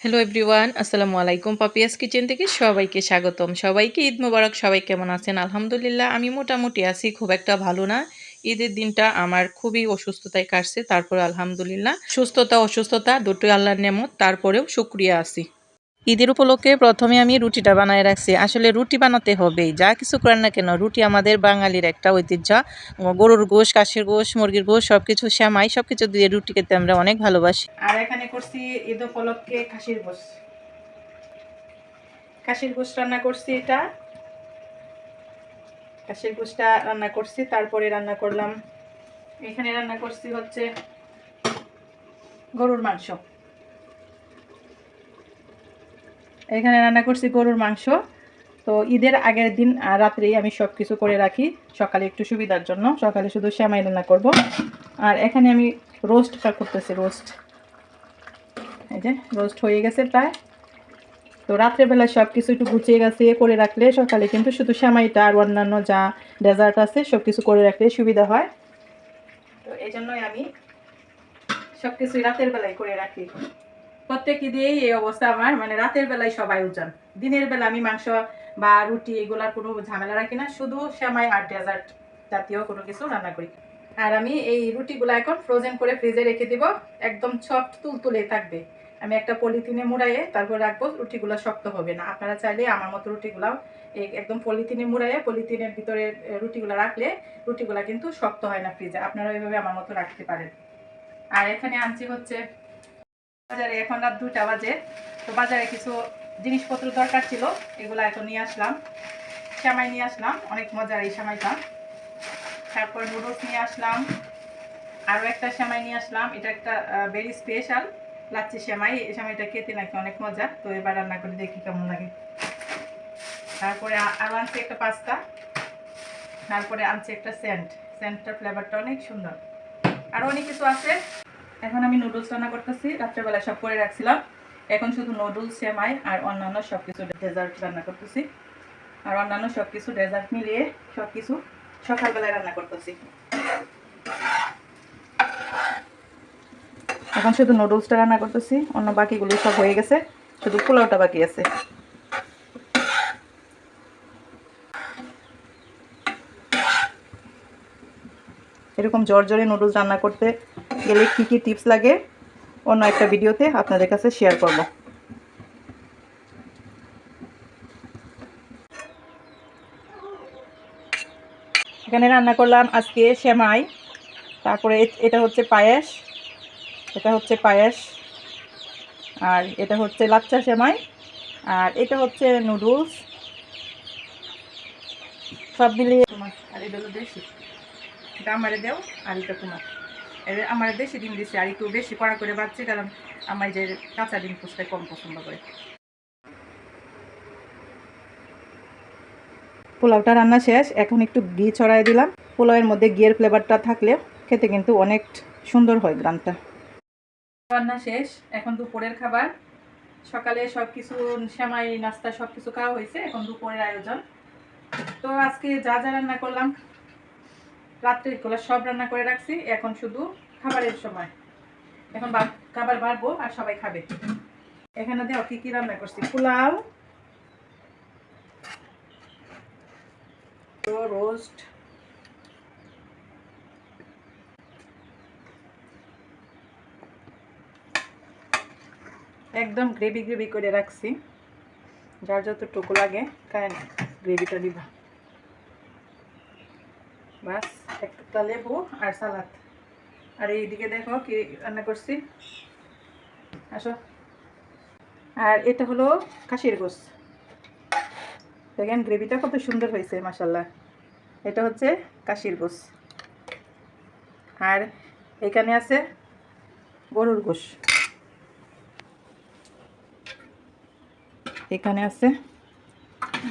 Hello everyone আসসালামু আলাইকুম Papiya's kitchen থেকে সবাইকে স্বাগতম। সবাইকে ঈদ মোবারক, সবাই কেমন আছেন? আলহামদুলিল্লাহ, আমি মোটামুটি আছি, খুব একটা ভালো না। ঈদের দিনটা আমার খুবই অসুস্থতায় কাটছে, তারপর আলহামদুলিল্লাহ। সুস্থতা, অসুস্থতা, দুটোই আল্লাহর নেমত তারপরেও শুক্রিয়া আছি। ঈদের উপলক্ষে প্রথমে আমি রুটিটা বানায় রাখছি। আসলে রুটি বানাতে হবেই। যা কিছু করেন না কেন, রুটি আমাদের বাঙালির একটা ঐতিহ্য। গরুর গোশ কাশির গোশ, মুরগির গোশ সব কিছু শ্যামাই সব কিছু দিয়ে রুটি খেতে আমরা অনেক ভালোবাসি। আর এখানে করছি ঈদ উপলক্ষে খাসির গোশ। খাসির গোশ রান্না করছি এটা। খাসির গোশটা রান্না করছি, তারপরে রান্না করলাম। এখানে রান্না করছি হচ্ছে গরুর মাংস। এখানে রান্না করছি গরুর মাংস। তো ঈদের আগের দিন রাত্রেই আমি সব কিছু করে রাখি। সকালে একটু সুবিধার জন্য। সকালে শুধু শ্যামাই রান্না করব। আর এখানে আমি রোস্টটা করতেছি, রোস্ট। এই যে, রোস্ট হয়ে গেছে প্রায়। তো রাত্রেবেলা সব কিছু একটু গুছিয়ে গাছিয়ে করে রাখলে সকালে কিন্তু শুধু শ্যামাইটা আর অন্যান্য যা ডেজার্ট আছে সব কিছু করে রাখলে সুবিধা হয়। তো এই জন্যই আমি সব কিছুই রাতের বেলায় করে রাখি। প্রত্যেক ঈদেই এই অবস্থা আমার মানে রাতের বেলায় সব আয়োজন দিনের বেলা আমি মাংস বা রুটি এগুলার কোনো ঝামেলা রাখি না, শুধু সেমাই আর ডেজার্ট জাতীয় কোনো কিছু রান্না করি। আর আমি এই রুটিগুলো এখন ফ্রোজেন করে ফ্রিজে রেখে দিব, একদম সফট তুলতুলে থাকবে। আমি একটা পলিথিনে মুড়াইয়ে তারপর রাখব, রুটিগুলো শক্ত হবে না। আপনারা চাইলে আমার মতো রুটিগুলাও একদম পলিথিনে মুড়াইয়ে পলিথিনের ভিতরে রুটিগুলো রাখলে রুটিগুলো কিন্তু শক্ত হয় না ফ্রিজে আপনারা ওইভাবে আমার মতো রাখতে পারেন। আর এখানে আনছি হচ্ছে বাজারে এখন রাত দুটা বাজে। তো বাজারে কিছু জিনিসপত্র দরকার ছিল, এগুলো এখন নিয়ে আসলাম। সেমাই নিয়ে আসলাম, অনেক মজার এই সেমাইটা। তারপর নুডলস নিয়ে আসলাম। আরও একটা সেমাই নিয়ে আসলাম, এটা একটা ভেরি স্পেশাল লাচ্ছি সেমাই। এই সেমাইটা খেতে নাকি অনেক মজা, তো এবার রান্না করে দেখি কেমন লাগে। তারপরে আরও আনছি একটা পাস্তা। তারপরে আনছি একটা সেন্ট সেন্টটার ফ্লেভারটা অনেক সুন্দর। আরও অনেক কিছু আছে। এখন আমি নুডলস রান্না করতেছি। রাত্রেবেলা সব করে রাখছিলাম। এখন শুধু নুডলস সেমাই আর অন্যান্য সব কিছু ডেজার্ট রান্না করতেছি। আর অন্যান্য সব কিছু ডেজার্ট মিলিয়ে সব কিছু সকালবেলায় রান্না করতেছি। এখন শুধু নুডলসটা রান্না করতেছি। অন্য বাকিগুলো সব হয়ে গেছে। শুধু পোলাওটা বাকি আছে। এরকম জর্জরে নুডলস রান্না করতে গেলে কী কী টিপস লাগে অন্য একটা ভিডিওতে আপনাদের কাছে শেয়ার করব। এখানে রান্না করলাম আজকে সেমাই, তারপরে এটা হচ্ছে পায়েস, এটা হচ্ছে পায়েস, আর এটা হচ্ছে লাচ্চা সেমাই, আর এটা হচ্ছে নুডলস। সব মিলিয়ে তোমার আর এটা এটা আমারে দেও, আর এটা তোমার। আমার দেশি ডিম দিছি, আর একটু বেশি কড়া করে বাচ্ছি কারণ আমার যে কাঁচা ডিম পুষতে কম পছন্দ করে। পোলাওটা রান্না শেষ, এখন একটু ঘি ছড়াই দিলাম। পোলাওয়ের মধ্যে ঘিয়ের ফ্লেভারটা থাকলে খেতে কিন্তু অনেক সুন্দর হয় গ্রামটা। রান্না শেষ, এখন দুপুরের খাবার। সকালে সব কিছু সেমাই, নাস্তা সব কিছু খাওয়া হয়েছে, এখন দুপুরের আয়োজন। তো আজকে যা যা রান্না করলাম রাত্রে গুলো সব রান্না করে রাখছি। এখন শুধু খাবারের সময়। এখন খাবার বাড়বো আর সবাই খাবে। এখানে দেখো কি কি রান্না করছি। পোলাও, রোস্ট, একদম গ্রেভি গ্রেভি করে রাখছি। যার যতটুকু লাগে কারণ গ্রেভিটা দিবা। বাস, একটা লেবু আর সালাদ। আর এইদিকে দেখো কি রান্না করছি। আসো। আর এটা হলো খাসির গোস দেখেন গ্রেভিটা কত সুন্দর হয়েছে মাসাল্লাহ এটা হচ্ছে কাশির গোস আর এখানে আছে গরুর গোস এখানে আছে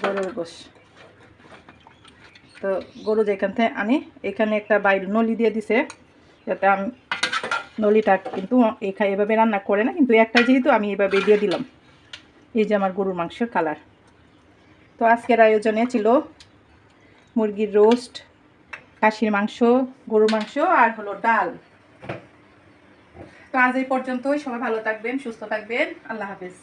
গরুর গোস তো গরু যেখান থেকে আনি, এখানে একটা বাইর নলি দিয়ে দিছে, যাতে আমি নলিটা কিন্তু এখানে এভাবে রান্না করে না, কিন্তু একটা যেহেতু আমি এভাবে দিয়ে দিলাম। এই যে আমার গরুর মাংসের কালার। তো আজকের আয়োজনে ছিল মুরগির রোস্ট কাশির মাংস, গরুর মাংস আর হলো ডাল। তো আজ এই পর্যন্তই। সবাই ভালো থাকবেন, সুস্থ থাকবেন। আল্লাহ হাফিজ।